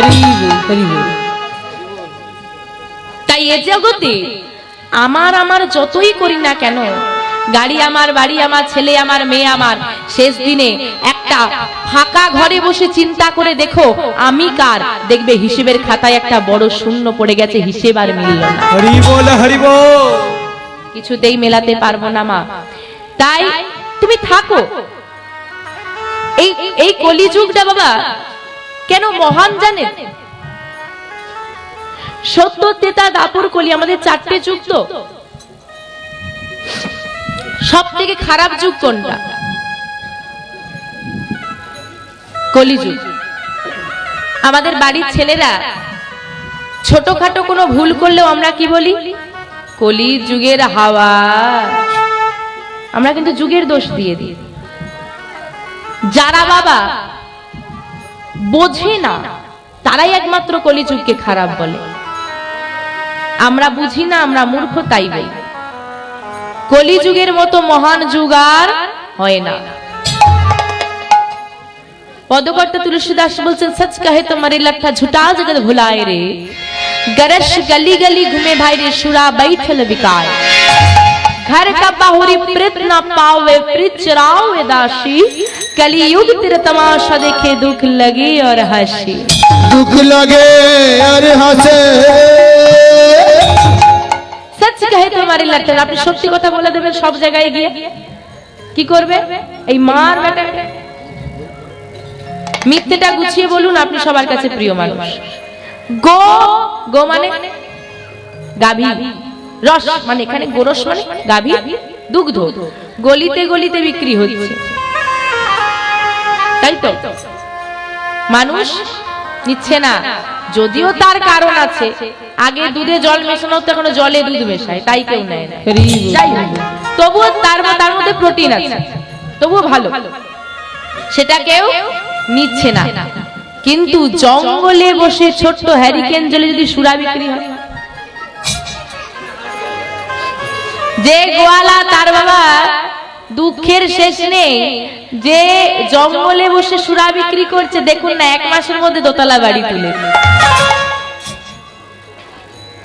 হরি বল হরি বল তাই এ জগতে আমার আমার যতই করি না কেন গাড়ি আমার বাড়ি আমার ছেলে আমার মেয়ে আমার শেষ দিনে একটা ফাঁকা ঘরে বসে চিন্তা করে দেখো আমি কার। দেখবে হিসেবের খাতায় একটা বড় শূন্য পড়ে গেছে হিসেব আর মিলল না। হরি বল হরি বল। কিছুতেই মেলাতে পারব না মা। তাই তুমি থাকো। এই এই কলিযুগটা বাবা কেন মহান জানেন? সত্য তেতা দাপুর কলি আমাদের চারটে যুগ তো। সব থেকে খারাপ যুগ কোনটা? কলিযুগ। আমাদের বাড়ির ছেলেরা ছোটখাটো কোনো ভুল করলেও আমরা কি বলি? কলি যুগের হাওয়া। আমরা কিন্তু যুগের দোষ দিয়ে দিই। যারা বাবা বোঝে না তারাই একমাত্র কলিযুগকে খারাপ বলে আমরা বুঝি না আমরা মূর্খ তাই বলি কলিযুগের মতো মহান যুগ আর হয় না পদকর্তা তুলসীদাস বলছেন সচ কহে তোমারে লট্টা ঝুটা জগত ভুলায় রে गरश गली गली घूमे भाई रे शुरा बैठल बिकाय घर का बाहुरी प्रीत न पावे प्रीत चरावे दासी कलयुग तेरे तमाशा देखे दुख लगे और हंसी দুঃখ লাগে আর হাসে সচ কহে তোমারে লট্টা আপনি সত্যি কথা বলে দেবেন সব জায়গায় গিয়ে কি করবে এই মার বেটা মিথ্যেটা গুছিয়ে বলুন আপনি সবার কাছে প্রিয় মানুষ গো গো মানে গাভী রস মানে এখানে গোরস মানে গাভী দুগ্ধ গলিতে গলিতে বিক্রি হচ্ছে তাই তো মানুষ নিচ্ছে না। যদিও তার কারণ আছে। আগে দুধে জল মেশানো হতো এখন জলে দুধ মেশায়। তাই কেউ নেয় না। তবুও তার তার মধ্যে প্রোটিন আছে। তবুও ভালো। সেটা কেউ নিচ্ছে না। কিন্তু জঙ্গলে বসে ছোট্ট হ্যারিকেন জলে যদি সুরা বিক্রি হয়। যে গোয়ালা তার বাবা দুঃখের শেষ নেই। যে জঙ্গলে বসে সুরা বিক্রি করছে, দেখুন না, এক মাসের মধ্যে দোতলা বাড়ি তুলে।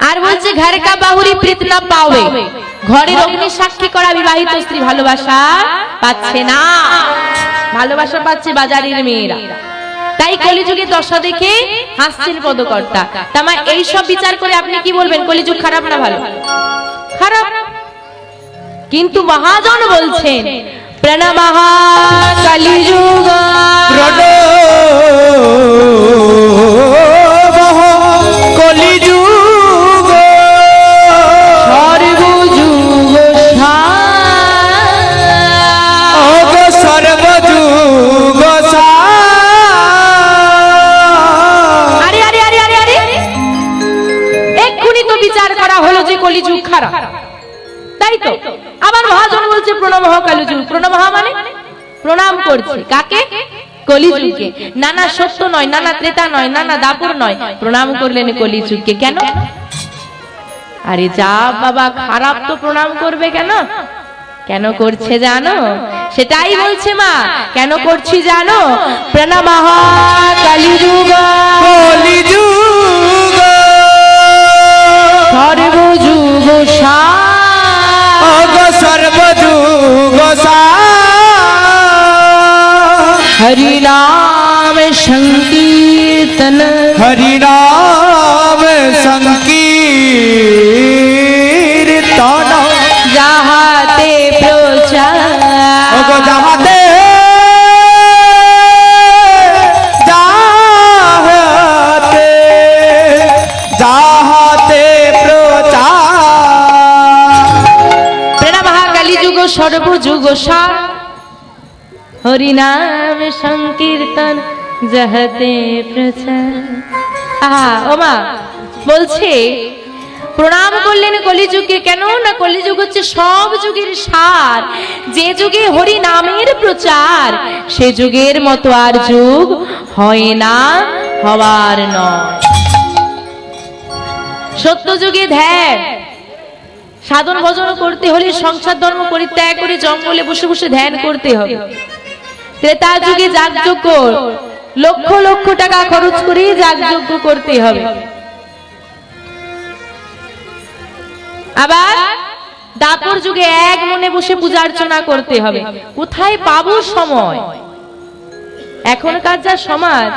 আর বলছে, ঘরে কা বাহুরি প্রীত না পাবে ঘরের অগ্নি সাক্ষী করা বিবাহিত স্ত্রী ভালোবাসা পাচ্ছে না। ভালোবাসা পাচ্ছে বাজারের মেয়েরা। তাই কলিযুগে দশা দেখে হাসছেন পদকর্তা। তামা এই সব বিচার করে আপনি কি বলবেন? কলিযুগ খারাপ না ভালো? খারাপ কিন্তু মহাজন বলছেন প্রণামঃ কলিযুগ। কলিযুগ করছে। কাকে? কলিযুগকে। নানা সত্য নয় নানা ত্রেতা নয় নানা দাপুর নয়। প্রণাম করলেন কলিযুগকে। কেন? আরে যা বাবা খারাপ তো প্রণাম করবে কেন? কেন করছে জানো? সেটাই বলছে মা। কেন করছি জানো? প্রণামহ কালিযুগ। কলিযুগ। সর্বযুগ সর্বযুগ হরি যাহাতে প্রচার অগ যাহাতে যাহাতে যাহাতে প্রচার প্রণামঃ কালিযুগ সর্বযুগ সার হরি নাম সংকীর্তন, যাহাতে প্রচার। আহা ওমা বলছে, প্রণাম করলেন কলিযুগে, কেন না কলিযুগ হচ্ছে সব যুগের সার। যে যুগে হরি নামের প্রচার, সে যুগের মতো আর যুগ হয় না হওয়ার নয়। সত্য যুগে ধ্যান, সাধন ভজন করতে হলে সংসার ধর্ম পরিত্যাগ করে জঙ্গলে বসে বসে ধ্যান করতে হবে। ত্রেতা যুগে যাগযজ্ঞ লক্ষ লক্ষ টাকা খরচ করে যাগযজ্ঞ করতে হবে। আবার দাপর যুগে এক মনে বসে পূজা অর্চনা করতে হবে। কোথায় পাবো সময়? এখনকার যা সমাজ,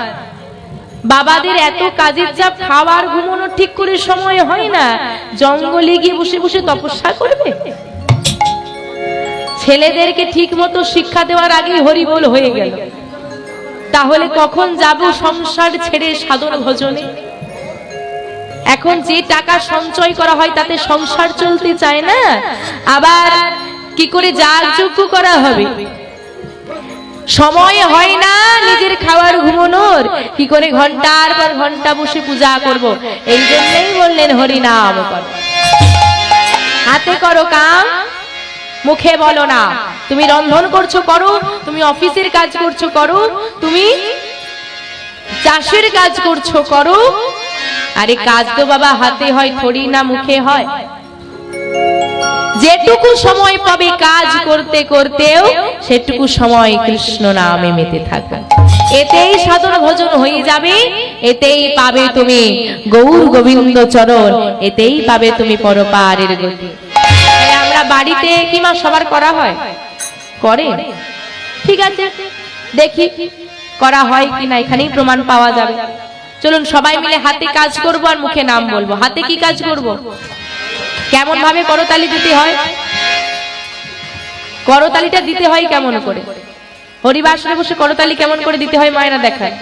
বাবাদের এত কাজের চাপ, খাওয়ার ঘুমানোর ঠিক করে সময় হয় না। জঙ্গলে গিয়ে বসে বসে তপস্যা করবে? ছেলেদেরকে ঠিক মতো শিক্ষা দেওয়ার আগেই হরিবোল হয়ে গেল। তাহলে কখন যাব সংসার ছেড়ে সাধন ভজনে? এখন যে টাকা সঞ্চয় করা হয় তাতে সংসার চলতে চায় না, আবার কি করে যাগযজ্ঞ করা হবে? সময় হয় না নিজের খাওয়ার ঘুমানোর, কি করে ঘণ্টার পর ঘণ্টা বসে পূজা করব? এই জন্যই বললেন হরিনাম হাতে করো কাম মুখে বলো না। তুমি রন্ধন করছ, করো। তুমি অফিসের কাজ করছ, করো। তুমি চাষের কাজ করছ, করো। আরে কাজ তো বাবা হাতে হয় থরি না মুখে হয়। যেটুকু সময় পাবে কাজ করতে করতেও, সেটুকু সময় কৃষ্ণ নামে মেতে থাকবে। এতেই সাধন ভোজন হয়ে যাবে, এতেই পাবে তুমি গৌর গোবিন্দ চরণ, এতেই পাবে তুমি পরপারের গতি। আমরা বাড়িতে কিমা সবার করা হয়, করে। ঠিক আছে, দেখি করা হয় কিনা, এখানেই প্রমাণ পাওয়া যাবে। চলুন সবাই মিলে হাতে কাজ করব আর মুখে নাম বলব। হাতে কি কাজ করব? কেমন ভাবে করতালি দিতে হয়? করতালিটা দিতে হয় কেমন করে? হরিবাসনে বসে করতালি কেমন করে দিতে হয় মায়েরা দেখায়।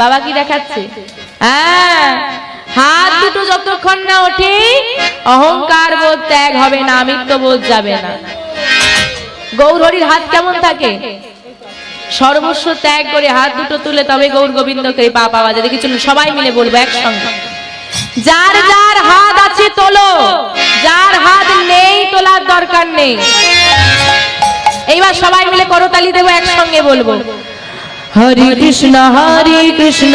বাবা কি দেখাচ্ছে? হ্যাঁ হাত দুটো যতক্ষণ না ওঠে, অহংকার বোধ ত্যাগ হবে না আমিত্ব বোধ যাবে না। গৌরহরির হাত কেমন থাকে? সর্বস্ব ত্যাগ করে হাত দুটো তুলে তবে গৌর গোবিন্দকে পা পাওয়া যায় দেখি চলুন সবাই মিলে বলব একসঙ্গে। যার যার হাত আছে তোলো, যার হাত নেই তোলার দরকার নেই। এইবার সবাই মিলে করতালি দেবো, একসঙ্গে বলব। হরে কৃষ্ণ হরে কৃষ্ণ।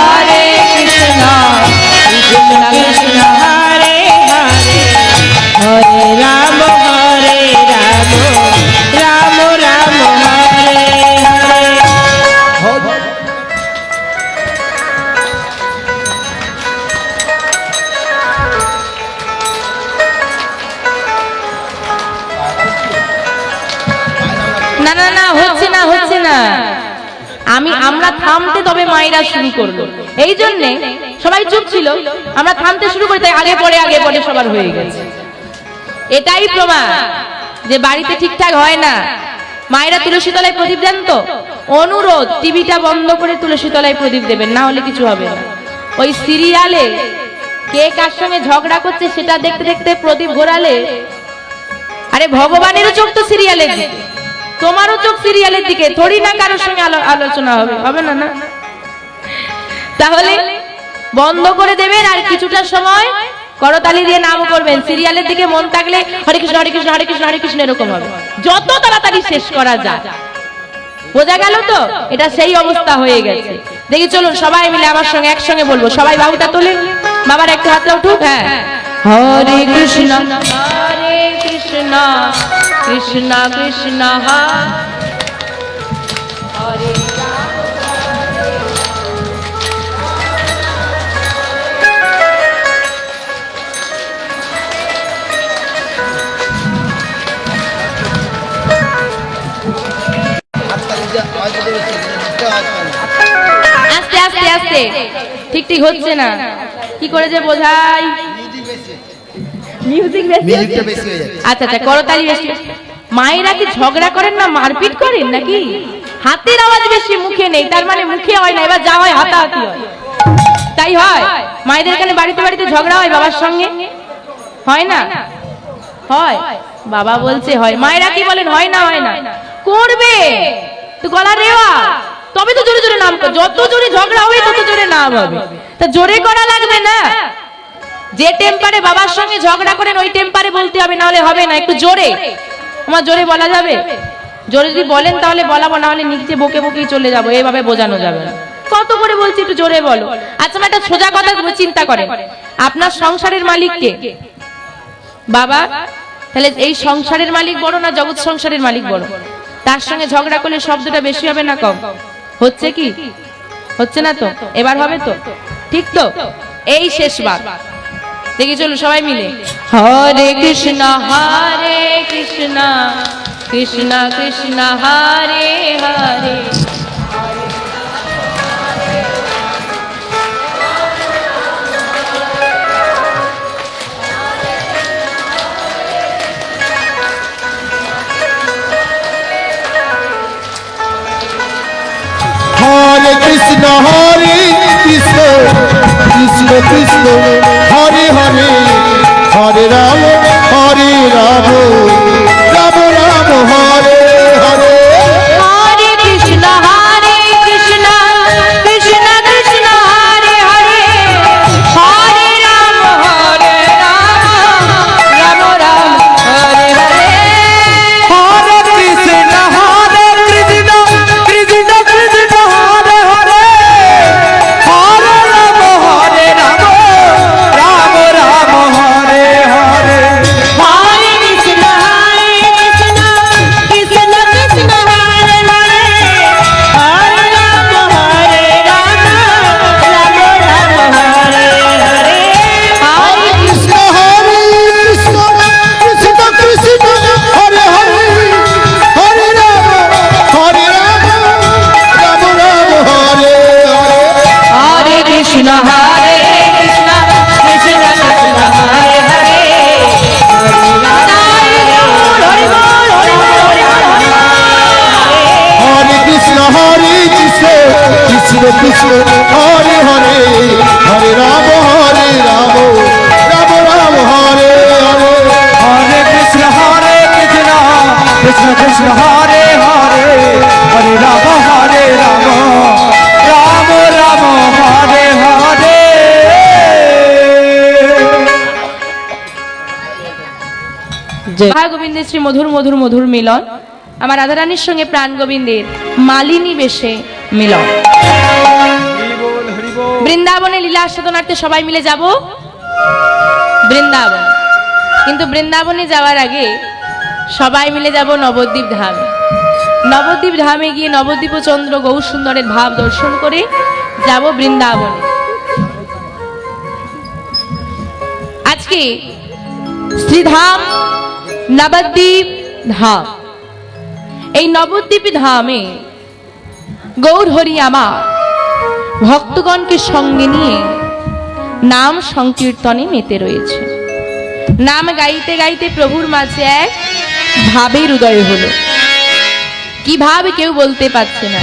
আমি আমরা থামতে তবে মায়েরা শুরু করল। এই জন্যে সবাই চুপ ছিল। আমরা থামতে শুরু করি তাই আগে পরে আগে পরে সবার হয়ে গেছে। এটাই প্রমাণ যে বাড়িতে ঠিকঠাক হয় না। মায়েরা তুলসী তলায় প্রদীপ দেন তো? অনুরোধ টিভিটা বন্ধ করে তুলসী তলায় প্রদীপ দেবেন না হলে কিছু হবে না। ওই সিরিয়ালে কে কার সঙ্গে ঝগড়া করছে সেটা দেখতে দেখতে প্রদীপ ঘোরালে আরে ভগবানেরও চোখ তো সিরিয়ালের দিকে। তোমারও চোখ সিরিয়ালের দিকে, থোড়ি না কারোর সঙ্গে আলোচনা হবে। হবে না না? তাহলে বন্ধ করে দেবেন আর কিছুটা সময় করতালি দিয়ে নাম করবেন। সিরিয়ালের দিকে মন থাকলে হরে কৃষ্ণ হরে কৃষ্ণ হরে কৃষ্ণ হরে কৃষ্ণ এরকম হবে। যত তাড়াতাড়ি শেষ করা যায় বোঝা গেল তো? এটা সেই অবস্থা হয়ে গেছে। দেখি চলুন, সবাই মিলে আমার সঙ্গে একসঙ্গে বলব। সবাই বাবুটা তোলে, বাবার একটু হাতে উঠুক হ্যাঁ। হরে কৃষ্ণ, হরে কৃষ্ণ কৃষ্ণ কৃষ্ণ হরে আস্তে আস্তে আস্তে। ঠিক ঠিক হচ্ছে না। কি করে যে বোঝাই মিউজিক বেশি মিউজিকটা বেশি হয়ে যাচ্ছে। আচ্ছা আচ্ছা করতালি বেশি। মায়েরা কি ঝগড়া করেন না মারপিট করেন নাকি? হাতের আওয়াজ বেশি মুখে নেই তার মানে মুখে হয় না এবার যা হয় হাতাহাতি হয়। তাই হয়? মায়েদের এখানে বাড়িতে বাড়িতে ঝগড়া হয় বাবার সঙ্গে? হয় না? হয়। বাবা বলছে হয়। মায়েরা কি বলেন হয় না হয় না? করবে। তো গলা রেওয়া। তবে তো জোরে জোরে নাম যত জোরে ঝগড়া হবে তত জোরে নাম হবে। তা জোরে করা লাগবে না? যে টেম্পারে বাবার সঙ্গে ঝগড়া করেন, ওই টেম্পারে বলতে হবে না হলে হবে না, একটু জোরে। আমার জোরে বলা যাবে? জোরে যদি বলেন, তাহলে বলাবো, না হলে নিচে বকে বকেই চলে যাব এইভাবে বোঝানো যাবে না। কত করে বলছি, একটু জোরে বলো। আচ্ছা একটা সোজা কথা চিন্তা করেন। আপনার সংসারের মালিক কে? বাবা, তাহলে এই সংসারের মালিক বড় না জগৎ সংসারের মালিক বড়? তার সঙ্গে ঝগড়া করলে শব্দটা বেশি হবে না কম? হচ্ছে কি? হচ্ছে না তো? এবার হবে তো? ঠিক তো? এই শেষবার দেখি চলো সবাই মিলে। হরে কৃষ্ণ হরে কৃষ্ণ কৃষ্ণ কৃষ্ণ হরে হরে। হরে কৃষ্ণ হরে কৃষ্ণ কৃষ্ণ কৃষ্ণ। হরে হরে হরে। রাধা শ্রী মধুর মধুর মধুর মিলন। আমার রাধারানীর সঙ্গে প্রাণ গোবিন্দের মালিনী বেশে মিলন। বৃন্দাবনে লীলা আস্বাদনার্থে সবাই মিলে যাব। বৃন্দাবন। কিন্তু বৃন্দাবনে যাওয়ার আগে সবাই মিলে যাব নবদ্বীপ ধামে। নবদ্বীপ ধামে গিয়ে নবদ্বীপ চন্দ্র গৌর সুন্দরের ভাব দর্শন করে যাব বৃন্দাবনে। আজকে শ্রীধাম নবদ্বীপ ধাম। এই নবদ্বীপ ধামে গৌর হরি আমার ভক্তগণকে সঙ্গে নিয়ে নাম সংকীর্তনে মেতে রয়েছে। নাম গাইতে গাইতে প্রভুর মাঝে এক ভাবের উদয় হলো। কি ভাব কেউ বলতে পারছে না।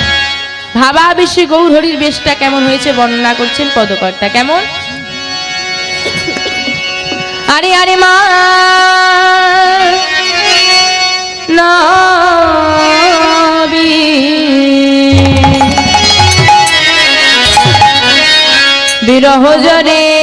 ভাবা বেশি গৌর হরির বেশটা কেমন হয়েছে বর্ণনা করছেন পদকর্তা। কেমন? আরে আরে, মা! বিরহ জরে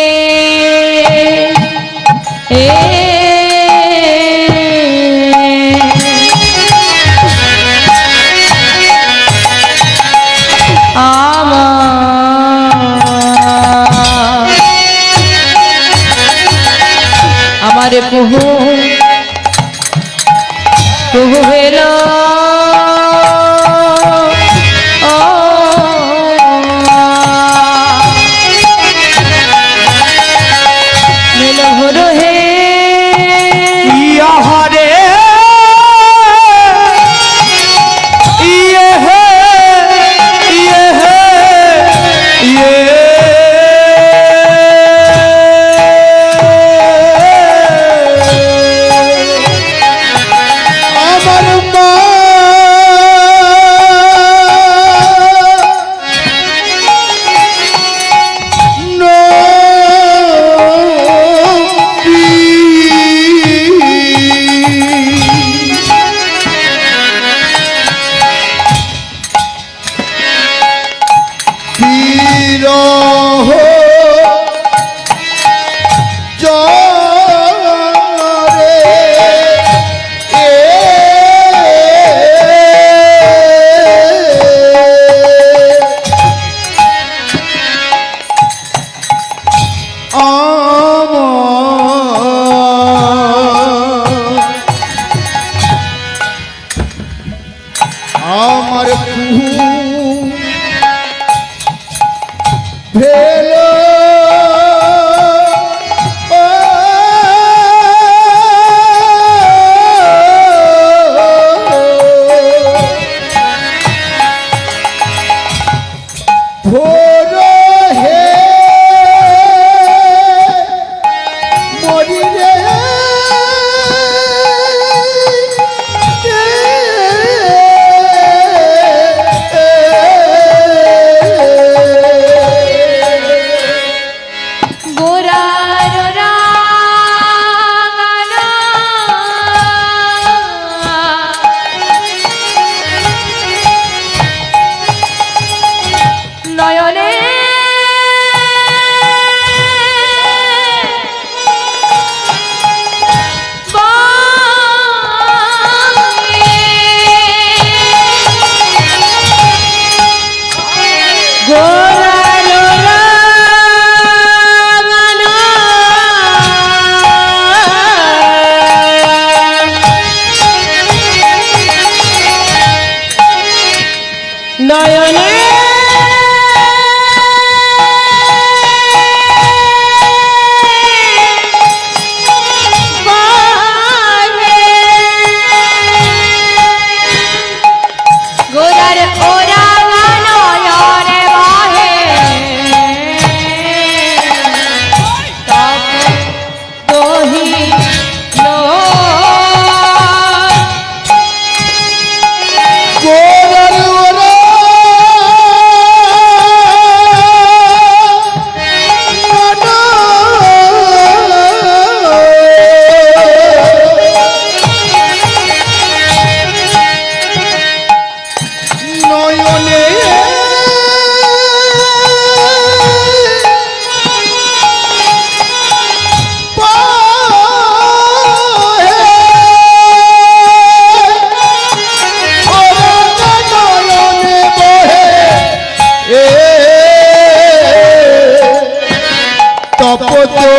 Oh.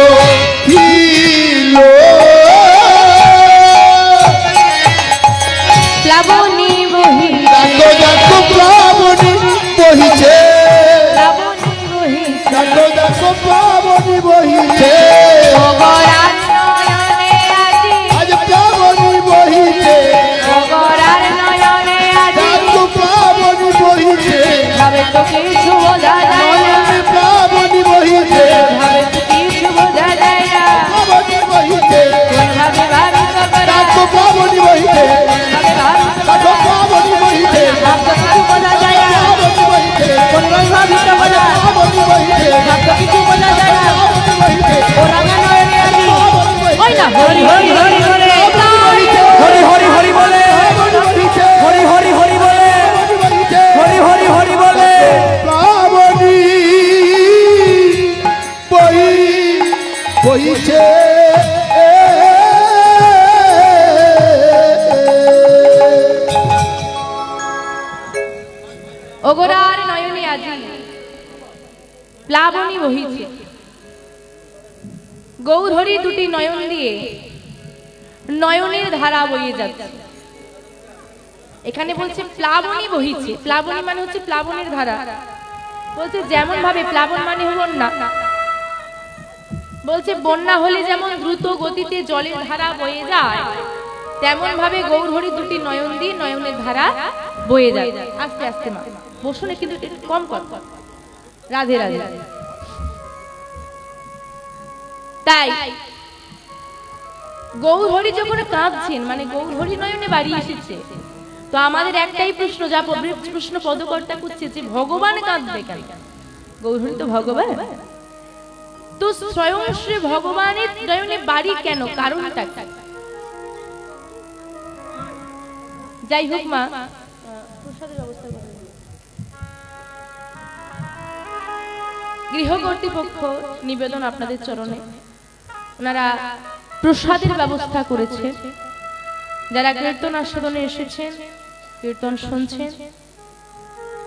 ভাবে ভাবিত দেখো করা প্লাবনী বহিছে ভাবতে কিছু বোঝা যায় না প্লাবনী বহিছে কোনই ভাবিত করা প্লাবনী বহিছে ভাবতে কিছু বোঝা যায় না প্লাবনী বহিছে ও রাঙা নয়নে আজি ওই না হরি হরি হরি হরি হরি হরি হরি বলে হরি হরি হরি বলে হরি হরি হরি বলে প্লাবনী বহি বহিছে ওগরার নয়নে আজি। প্লাবনী বহিছে। গৌধরী দুটি নয়ন দিয়ে নয়নের ধারা বয়ে যাচ্ছে। এখানে বলছে প্লাবনী বহিছে। প্লাবনী মানে হচ্ছে প্লাবনের ধারা। বলছে যেমন ভাবে, প্লাবন মানে বন্যা বলছে বন্যা হলে যেমন দ্রুত গতিতে জলের ধারা বয়ে যায়, তেমন ভাবে গৌরহরি দুটি নয়ন দিয়ে নয়নের ধারা বয়ে যায় আস্তে আস্তে মা। বসুনে কিন্তু কম কর। রাধে রাধে। তাই গৌরহরি যখন কাঁদছেন মানে গৌরহরি নয়নে বাড়ি এসেছে তো আমাদের একটাই প্রশ্ন যা প্রশ্ন পদকর্তা করছে যে ভগবান কাঁদবে কেন? গৌরহরি তো ভগবান। তো স্বয়ং শ্রী ভগবানের নয়নে বাড়ি কেন? কারণটা? যাই হোক মা। গৃহ কর্তৃপক্ষ নিবেদন আপনাদের চরণে। ওনারা প্রসাদের ব্যবস্থা করেছে। যারা কীর্তন আস্বাদনে এসেছেন, কীর্তন শুনছেন